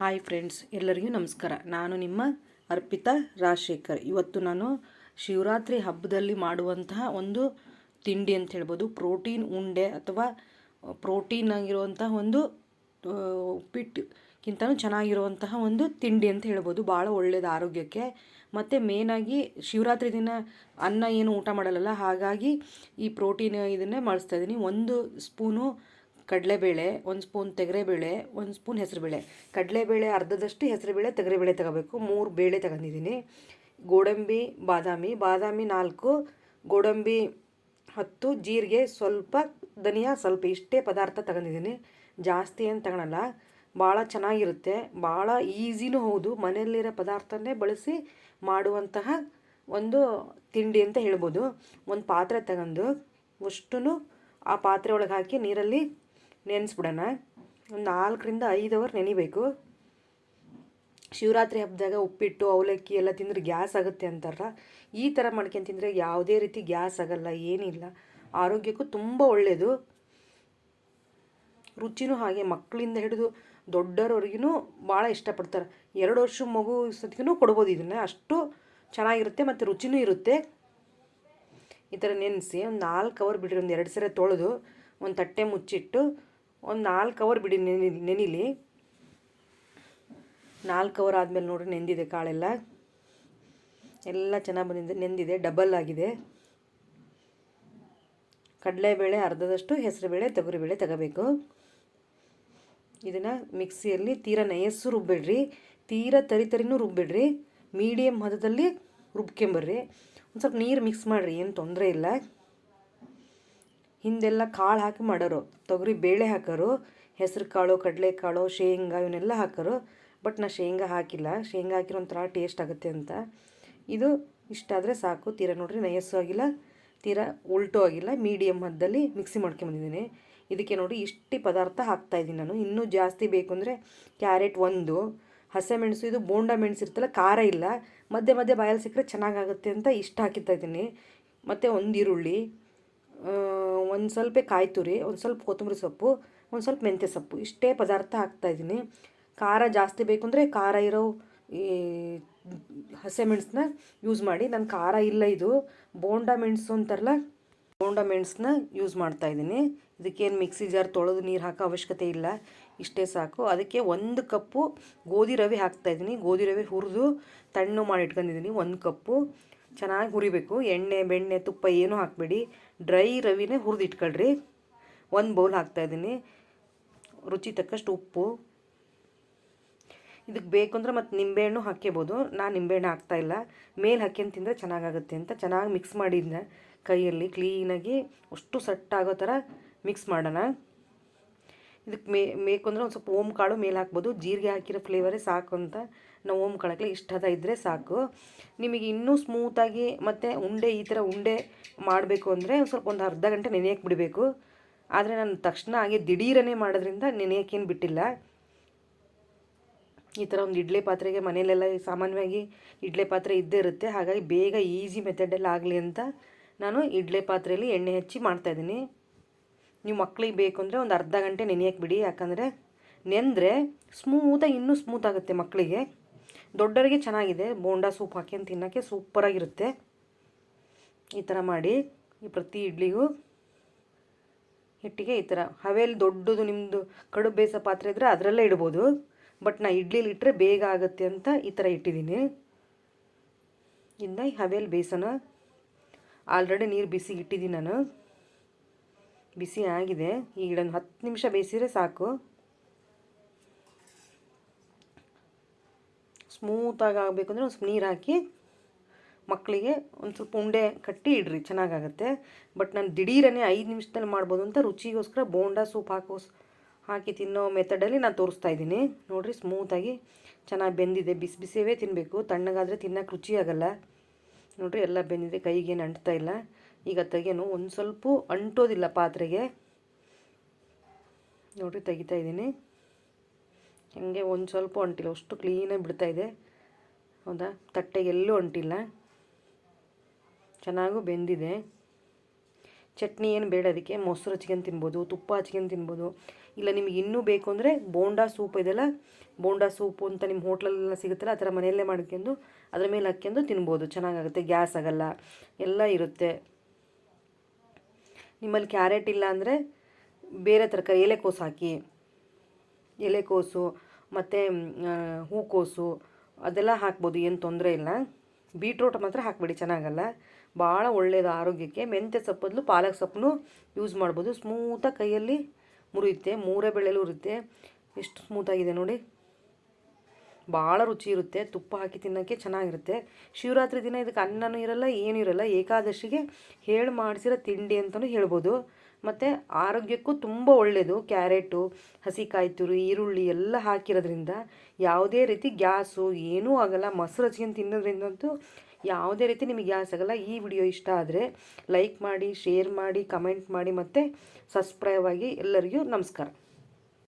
Hi friends, ಎಲ್ಲರಿಗೂ ನಮಸ್ಕಾರ. ನಾನು ನಿಮ್ಮ ಅರ್ಪಿತಾ ರಾಜಶೇಖರ್. ಇವತ್ತು ನಾನು ಶಿವರಾತ್ರಿ ಹಬ್ಬದಲ್ಲಿ ಮಾಡುವಂತಹ ಒಂದು ತಿಂಡಿ ಅಂತ ಹೇಳ್ಬೋದು. ಪ್ರೋಟೀನ್ ಉಂಡೆ ಅಥವಾ ಪ್ರೋಟೀನ್ ಆಗಿರುವಂತಹ ಒಂದು ಉಪ್ಪಿಟ್ಟುಕ್ಕಿಂತನೂ ಚೆನ್ನಾಗಿರುವಂತಹ ಒಂದು ತಿಂಡಿ ಅಂತ ಹೇಳ್ಬೋದು. ಭಾಳ ಒಳ್ಳೆಯದು ಆರೋಗ್ಯಕ್ಕೆ. ಮತ್ತು ಮೇನಾಗಿ ಶಿವರಾತ್ರಿ ದಿನ ಅನ್ನ ಏನು ಊಟ ಮಾಡಲ್ಲ ಹಾಗಾಗಿ ಈ ಪ್ರೋಟೀನ್ ಇದನ್ನೇ ಮಾಡಿಸ್ತಾ ಇದ್ದೀನಿ. ಒಂದು ಸ್ಪೂನು ಕಡಲೆಬೇಳೆ, ಒಂದು ಸ್ಪೂನ್ ತೆಗರೆಬೇಳೆ, ಒಂದು ಸ್ಪೂನ್ ಹೆಸರುಬೇಳೆ. ಕಡಲೆಬೇಳೆ ಅರ್ಧದಷ್ಟು ಹೆಸರುಬೇಳೆ ತೆಗರೆಬೇಳೆ ತಗೋಬೇಕು. ಮೂರು ಬೇಳೆ ತಗೊಂಡಿದ್ದೀನಿ. ಗೋಡಂಬಿ, ಬಾದಾಮಿ ಬಾದಾಮಿ ನಾಲ್ಕು, ಗೋಡಂಬಿ ಹತ್ತು, ಜೀರಿಗೆ ಸ್ವಲ್ಪ, ಧನಿಯಾ ಸ್ವಲ್ಪ, ಇಷ್ಟೇ ಪದಾರ್ಥ ತಗೊಂಡಿದ್ದೀನಿ. ಜಾಸ್ತಿ ಏನು ತಗೊಳಲ್ಲ. ಭಾಳ ಚೆನ್ನಾಗಿರುತ್ತೆ. ಭಾಳ ಈಸಿನೂ ಹೌದು. ಮನೆಯಲ್ಲಿರೋ ಪದಾರ್ಥನೇ ಬಳಸಿ ಮಾಡುವಂತಹ ಒಂದು ತಿಂಡಿ ಅಂತ ಹೇಳ್ಬೋದು. ಒಂದು ಪಾತ್ರೆ ತಗೊಂಡು ಅಷ್ಟೂ ಆ ಪಾತ್ರೆ ಒಳಗೆ ಹಾಕಿ ನೀರಲ್ಲಿ ನೆನೆಸ್ಬಿಡೋಣ. ಒಂದು ನಾಲ್ಕರಿಂದ ಐದು ಅವರ್ ನೆನಿಬೇಕು. ಶಿವರಾತ್ರಿ ಹಬ್ಬದಾಗ ಉಪ್ಪಿಟ್ಟು, ಅವಲಕ್ಕಿ ಎಲ್ಲ ತಿಂದರೆ ಗ್ಯಾಸ್ ಆಗುತ್ತೆ ಅಂತಾರ ಈ ಥರ ಮಾಡ್ಕೊಂಡು ತಿಂದರೆ ಯಾವುದೇ ರೀತಿ ಗ್ಯಾಸ್ ಆಗಲ್ಲ ಏನಿಲ್ಲ ಆರೋಗ್ಯಕ್ಕೂ ತುಂಬ ಒಳ್ಳೆಯದು ರುಚಿನೂ ಹಾಗೆ, ಮಕ್ಕಳಿಂದ ಹಿಡಿದು ದೊಡ್ಡರವರೆಗೂ ಭಾಳ ಇಷ್ಟಪಡ್ತಾರೆ. ಎರಡು ವರ್ಷ ಮಗು ಸತಿಗೂ ಕೊಡ್ಬೋದು ಇದನ್ನು, ಅಷ್ಟು ಚೆನ್ನಾಗಿರುತ್ತೆ ಮತ್ತು ರುಚಿನೂ ಇರುತ್ತೆ. ಈ ಥರ ನೆನೆಸಿ ಒಂದು ನಾಲ್ಕು ಅವರ್ ಬಿಡಿರಿ, ಒಂದು ಎರಡು ಸರಿ ತೊಳೆದು ಒಂದು ತಟ್ಟೆ ಮುಚ್ಚಿಟ್ಟು ಒಂದು ನಾಲ್ಕು ಅವರ್ ಬಿಡಿ ನೆನಿ ನೆನಿಲಿ. ನಾಲ್ಕು ಅವರ್ ಆದಮೇಲೆ ನೋಡಿರಿ ನೆಂದಿದೆ ಕಾಳೆಲ್ಲ. ಎಲ್ಲ ಚೆನ್ನಾಗಿ ಬಂದಿದೆ, ನೆಂದಿದೆ ಡಬಲ್ ಆಗಿದೆ. ಕಡಲೆಬೇಳೆ, ಅರ್ಧದಷ್ಟು ಹೆಸರುಬೇಳೆ, ತೊಗರಿಬೇಳೆ ತಗೋಬೇಕು. ಇದನ್ನು ಮಿಕ್ಸಿಯಲ್ಲಿ ತೀರ ನಯಸ್ಸು ರುಬ್ಬಿಡ್ರಿ. ತೀರ ತರಿ ತರಿನೂ ರುಬ್ಬಿಡ್ರಿ. ಮೀಡಿಯಮ್ ಹದದಲ್ಲಿ ರುಬ್ಕೊಂಬರ್ರಿ. ಒಂದು ಸ್ವಲ್ಪ ನೀರು ಮಿಕ್ಸ್ ಮಾಡಿರಿ, ಏನು ತೊಂದರೆ ಇಲ್ಲ. ಹಿಂದೆಲ್ಲ ಕಾಳು ಹಾಕಿ ಮಾಡೋರು. ತೊಗರಿ ಬೇಳೆ ಹಾಕೋರು, ಹೆಸ್ರು ಕಾಳು ಕಡಲೆಕಾಳು ಶೇಂಗಾ ಇವನ್ನೆಲ್ಲ ಹಾಕೋರು. ಬಟ್ ನಾ ಶೇಂಗಾ ಹಾಕಿಲ್ಲ. ಶೇಂಗಾ ಹಾಕಿರೋ ಒಂಥರ ಟೇಸ್ಟ್ ಆಗುತ್ತೆ ಅಂತ. ಇದು ಇಷ್ಟಾದರೆ ಸಾಕು. ತೀರಾ ನೋಡಿರಿ ನಯಸ್ಸು ಆಗಿಲ್ಲ. ತೀರಾ ಉಲ್ಟು ಆಗಿಲ್ಲ. ಮೀಡಿಯಮ್ ಹದ್ದಲ್ಲಿ ಮಿಕ್ಸಿ ಮಾಡ್ಕೊಂಬಂದಿದ್ದೀನಿ. ಇದಕ್ಕೆ ನೋಡಿ ಇಷ್ಟು ಪದಾರ್ಥ ಹಾಕ್ತಾಯಿದ್ದೀನಿ ನಾನು. ಇನ್ನೂ ಜಾಸ್ತಿ ಬೇಕು ಅಂದರೆ ಕ್ಯಾರೆಟ್ ಒಂದು, ಹಸಿಮೆಣಸು, ಇದು ಬೋಂಡ ಮೆಣಸು ಇರ್ತಲ್ಲ, ಖಾರ ಇಲ್ಲ. ಮಧ್ಯೆ ಮಧ್ಯೆ ಬಾಯಲ್ಲಿ ಸಿಕ್ಕರೆ ಚೆನ್ನಾಗಾಗುತ್ತೆ ಅಂತ ಇಷ್ಟು ಹಾಕಿರ್ತಾ ಇದ್ದೀನಿ. ಮತ್ತು ಒಂದು ಈರುಳ್ಳಿ ಒಂದು ಸ್ವಲ್ಪ ಕಾಯಿ ತುರಿ ಒಂದು ಸ್ವಲ್ಪ ಕೊತ್ತಂಬರಿ ಸೊಪ್ಪು, ಒಂದು ಸ್ವಲ್ಪ ಮೆಂತ್ಯ ಸೊಪ್ಪು, ಇಷ್ಟೇ ಪದಾರ್ಥ ಹಾಕ್ತಾಯಿದ್ದೀನಿ ಖಾರ ಜಾಸ್ತಿ ಬೇಕು ಅಂದರೆ ಖಾರ ಇರೋ ಈ ಹಸಿಮೆಣಸನ್ನ ಯೂಸ್ ಮಾಡಿ. ನನ್ನ ಖಾರ ಇಲ್ಲ ಇದು. ಬೋಂಡ ಮೆಣಸು ಅಂತಾರಲ್ಲ, ಬೋಂಡ ಮೆಣಸನ್ನ ಯೂಸ್ ಮಾಡ್ತಾಯಿದ್ದೀನಿ ಇದಕ್ಕೇನು ಮಿಕ್ಸಿ ಜಾರ್ ತೊಳೆದು ನೀರು ಹಾಕೋ ಅವಶ್ಯಕತೆ ಇಲ್ಲ. ಇಷ್ಟೇ ಸಾಕು. ಅದಕ್ಕೆ ಒಂದು ಕಪ್ಪು ಗೋಧಿ ರವೆ ಹಾಕ್ತಾಯಿದ್ದೀನಿ ಗೋಧಿ ರವೆ ಹುರಿದು ತಣ್ಣು ಮಾಡಿ ಇಟ್ಕೊಂಡಿದ್ದೀನಿ. ಒಂದು ಕಪ್ಪು. ಚೆನ್ನಾಗಿ ಹುರಿಬೇಕು. ಎಣ್ಣೆ, ಬೆಣ್ಣೆ, ತುಪ್ಪ ಏನೂ ಹಾಕಬೇಡಿ. ಡ್ರೈ ರವಿನೇ ಹುರಿದಿಟ್ಕೊಳ್ರಿ. ಒಂದು ಬೌಲ್ ಹಾಕ್ತಾಯಿದ್ದೀನಿ ರುಚಿ ತಕ್ಕಷ್ಟು ಉಪ್ಪು. ಇದಕ್ಕೆ ಬೇಕು ಅಂದ್ರೆ ಮತ್ತು ನಿಂಬೆಹಣ್ಣು ಹಾಕ್ಕೋಬೋದು ನಾನು ನಿಂಬೆಹಣ್ಣು ಹಾಕ್ತಾಯಿಲ್ಲ ಮೇಲೆ ಹಾಕ್ಯಂಡು ತಿಂದರೆ ಚೆನ್ನಾಗಾಗುತ್ತೆ ಅಂತ ಚೆನ್ನಾಗಿ ಮಿಕ್ಸ್ ಮಾಡಿದ್ನ ಕೈಯಲ್ಲಿ. ಕ್ಲೀನಾಗಿ ಅಷ್ಟು ಸಟ್ಟಾಗೋ ಥರ ಮಿಕ್ಸ್ ಮಾಡೋಣ. ಇದಕ್ಕೆ ಮೇ, ಮೇಕು ಅಂದರೆ ಒಂದು ಸ್ವಲ್ಪ ಓಮ್ ಕಾಳು ಮೇಲೆ ಹಾಕ್ಬೋದು. ಜೀರಿಗೆ ಹಾಕಿರೋ ಫ್ಲೇವರೇ ಸಾಕು ಅಂತ ನಾವು ಓಮ್ ಕಾಳಕ್ಕೆ ಇಷ್ಟ ಹದ ಇದ್ದರೆ ಸಾಕು. ನಿಮಗೆ ಇನ್ನೂ ಸ್ಮೂತಾಗಿ ಮತ್ತು ಉಂಡೆ ಈ ಥರ ಉಂಡೆ ಮಾಡಬೇಕು ಅಂದರೆ ಒಂದು ಸ್ವಲ್ಪ ಒಂದು ಅರ್ಧ ಗಂಟೆ ನೆನೆಯಕ್ಕೆ ಬಿಡಬೇಕು. ಆದರೆ ನಾನು ತಕ್ಷಣ ಹಾಗೆ ದಿಢೀರನೇ ಮಾಡೋದ್ರಿಂದ ನೆನೆಯೋಕ್ಕೇನು ಬಿಟ್ಟಿಲ್ಲ. ಈ ಥರ ಒಂದು ಇಡ್ಲಿ ಪಾತ್ರೆಗೆ ಮನೆಯಲ್ಲೆಲ್ಲ ಸಾಮಾನ್ಯವಾಗಿ ಇಡ್ಲೆ ಪಾತ್ರೆ ಇದ್ದೇ ಇರುತ್ತೆ. ಹಾಗಾಗಿ ಬೇಗ ಈಸಿ ಮೆಥಡಲ್ಲಿ ಆಗಲಿ ಅಂತ ನಾನು ಇಡ್ಲೆ ಪಾತ್ರೆಯಲ್ಲಿ ಎಣ್ಣೆ ಹಚ್ಚಿ ಮಾಡ್ತಾಯಿದ್ದೀನಿ ನೀವು ಮಕ್ಳಿಗೆ ಬೇಕು ಅಂದರೆ ಒಂದು ಅರ್ಧ ಗಂಟೆ ನೆನೆಯಕ್ಕೆ ಬಿಡಿ. ಯಾಕಂದರೆ ನೆಂದರೆ ಸ್ಮೂತಾಗಿ ಇನ್ನೂ ಸ್ಮೂತ್ ಆಗುತ್ತೆ ಮಕ್ಕಳಿಗೆ ದೊಡ್ಡವರಿಗೆ ಚೆನ್ನಾಗಿದೆ. ಬೋಂಡಾ ಸೂಪ್ ಹಾಕ್ಯಂಡು ತಿನ್ನೋಕ್ಕೆ ಸೂಪರಾಗಿರುತ್ತೆ ಈ ಥರ ಮಾಡಿ ಈ ಪ್ರತಿ ಇಡ್ಲಿಗೂ ಹಿಟ್ಟಿಗೆ ಈ ಥರ ಹವೇಲಿ ದೊಡ್ಡದು ನಿಮ್ಮದು ಕಡುಬು ಬೇಯಿಸೋ ಪಾತ್ರೆ ಇದ್ದರೆ ಅದರಲ್ಲೇ ಇಡ್ಬೋದು. ಬಟ್ ನಾ ಇಡ್ಲಿಲಿ ಇಟ್ಟರೆ ಬೇಗ ಆಗುತ್ತೆ ಅಂತ ಈ ಥರ ಇಟ್ಟಿದ್ದೀನಿ. ಇನ್ನು ಹವೇಲಿ ಬೇಸನ ಆಲ್ರೆಡಿ ನೀರು ಬಿಸಿ ಇಟ್ಟಿದ್ದೀನಿ ನಾನು. ಬಿಸಿ ಆಗಿದೆ. ಈ ಒಂದು ಹತ್ತು ನಿಮಿಷ ಬೇಯಿಸಿದ್ರೆ ಸಾಕು. ಸ್ಮೂತಾಗಿ ಆಗಬೇಕು ಅಂದರೆ ಒಂದು ಸ್ವಲ್ಪ ನೀರು ಹಾಕಿ ಮಕ್ಕಳಿಗೆ ಒಂದು ಸ್ವಲ್ಪ ಉಂಡೆ ಕಟ್ಟಿ ಇಡ್ರಿ, ಚೆನ್ನಾಗಾಗತ್ತೆ. ಬಟ್ ನಾನು ದಿಢೀರನೇ ಐದು ನಿಮಿಷದಲ್ಲಿ ಮಾಡ್ಬೋದು ಅಂತ ರುಚಿಗೋಸ್ಕರ ಬೋಂಡ ಸೂಪ್ ಹಾಕೋ ಹಾಕಿ ತಿನ್ನೋ ಮೆಥಡಲ್ಲಿ ನಾನು ತೋರಿಸ್ತಾ ಇದ್ದೀನಿ. ನೋಡಿರಿ ಸ್ಮೂತಾಗಿ ಚೆನ್ನಾಗಿ ಬೆಂದಿದೆ. ಬಿಸಿ ಬಿಸಿಯವೇ ತಿನ್ನಬೇಕು ತಣ್ಣಗಾದರೆ ತಿನ್ನೋಕೆ ರುಚಿ ಆಗಲ್ಲ ನೋಡಿರಿ ಎಲ್ಲ ಬೆಂದಿದೆ. ಕೈಗೇನು ಅಂಟ್ತಾ ಇಲ್ಲ. ಈಗ ತೆಗೆನು ಒಂದು ಸ್ವಲ್ಪ ಅಂಟೋದಿಲ್ಲ ಪಾತ್ರೆಗೆ. ನೋಡಿರಿ, ತೆಗಿತಾ ಇದ್ದೀನಿ. ಹಾಗೆ ಒಂದು ಸ್ವಲ್ಪ ಅಂಟಿಲ್ಲ. ಅಷ್ಟು ಕ್ಲೀನಾಗಿ ಇದೆ. ಹೌದಾ? ತಟ್ಟೆಗೆ ಎಲ್ಲೂ ಅಂಟಿಲ್ಲ. ಚೆನ್ನಾಗೂ ಬೆಂದಿದೆ. ಚಟ್ನಿ ಏನು ಬೇಡ ಅದಕ್ಕೆ. ಮೊಸರು ಹಚ್ಕೊಂಡು ತಿನ್ಬೋದು, ತುಪ್ಪ ಹಚ್ಕೊಂಡು ತಿನ್ಬೋದು. ಇಲ್ಲ, ನಿಮ್ಗೆ ಇನ್ನೂ ಬೇಕು ಅಂದರೆ ಬೋಂಡಾ ಸೂಪ್ ಇದೆಲ್ಲ ಬೋಂಡಾ ಸೂಪು ಅಂತ ನಿಮ್ಮ ಹೋಟ್ಲಲ್ಲೆಲ್ಲ ಸಿಗುತ್ತಲ್ಲ, ಆ ಥರ ಮನೆಯಲ್ಲೇ ಮಾಡ್ಕೊಂಡು ಅದ್ರ ಮೇಲೆ ಹಾಕ್ಕೊಂಡು ತಿನ್ಬೋದು. ಚೆನ್ನಾಗಾಗುತ್ತೆ, ಗ್ಯಾಸ್ ಆಗಲ್ಲ. ಎಲ್ಲ ಇರುತ್ತೆ. ನಿಮ್ಮಲ್ಲಿ ಕ್ಯಾರೆಟ್ ಇಲ್ಲ ಅಂದರೆ ಬೇರೆ ತರಕಾರಿ ಎಲೆಕೋಸು ಹಾಕಿ. ಎಲೆಕೋಸು ಮತ್ತು ಹೂಕೋಸು ಅದೆಲ್ಲ ಹಾಕ್ಬೋದು, ಏನು ತೊಂದರೆ ಇಲ್ಲ. ಬೀಟ್ರೋಟ್ ಮಾತ್ರ ಹಾಕ್ಬೇಡಿ, ಚೆನ್ನಾಗಲ್ಲ. ಭಾಳ ಒಳ್ಳೆಯದು ಆರೋಗ್ಯಕ್ಕೆ. ಮೆಂತ್ಯ ಸೊಪ್ಪದ್ಲು ಪಾಲಕ್ ಸೊಪ್ಪನ್ನು ಯೂಸ್ ಮಾಡ್ಬೋದು. ಸ್ಮೂತಾಗಿ ಕೈಯಲ್ಲಿ ಮುರಿಯುತ್ತೆ, ಮೂರೇ ಬೆಳೆಯಲ್ಲೂ ಇರುತ್ತೆ ಎಷ್ಟು ಸ್ಮೂತಾಗಿದೆ ನೋಡಿ. ಭಾಳ ರುಚಿ ಇರುತ್ತೆ, ತುಪ್ಪ ಹಾಕಿ ತಿನ್ನೋಕ್ಕೆ ಚೆನ್ನಾಗಿರುತ್ತೆ. ಶಿವರಾತ್ರಿ ದಿನ ಇದಕ್ಕೆ ಅನ್ನನೂ ಇರಲ್ಲ, ಏನೂ ಇರಲ್ಲ, ಏಕಾದಶಿಗೆ ಹೇಳಿ ಮಾಡಿಸಿರೋ ತಿಂಡಿ ಅಂತಲೂ ಹೇಳ್ಬೋದು. ಮತ್ತು ಆರೋಗ್ಯಕ್ಕೂ ತುಂಬ ಒಳ್ಳೆಯದು ಕ್ಯಾರೆಟು, ಹಸಿಕಾಯಿ ತುರು, ಈರುಳ್ಳಿ ಎಲ್ಲ ಹಾಕಿರೋದ್ರಿಂದ ಯಾವುದೇ ರೀತಿ ಗ್ಯಾಸು ಏನೂ ಆಗಲ್ಲ, ಮೊಸರು ಹಚ್ಕೊಂಡು ತಿನ್ನೋದ್ರಿಂದಂತೂ ಯಾವುದೇ ರೀತಿ ನಿಮಗೆ ಗ್ಯಾಸ್ ಆಗಲ್ಲ. ಈ ವಿಡಿಯೋ ಇಷ್ಟ ಆದರೆ ಲೈಕ್ ಮಾಡಿ, ಶೇರ್ ಮಾಡಿ, ಕಮೆಂಟ್ ಮಾಡಿ ಮತ್ತು ಸಬ್ಸ್ಕ್ರೈಬ್ ಆಗಿ ಎಲ್ಲರಿಗೂ ನಮಸ್ಕಾರ.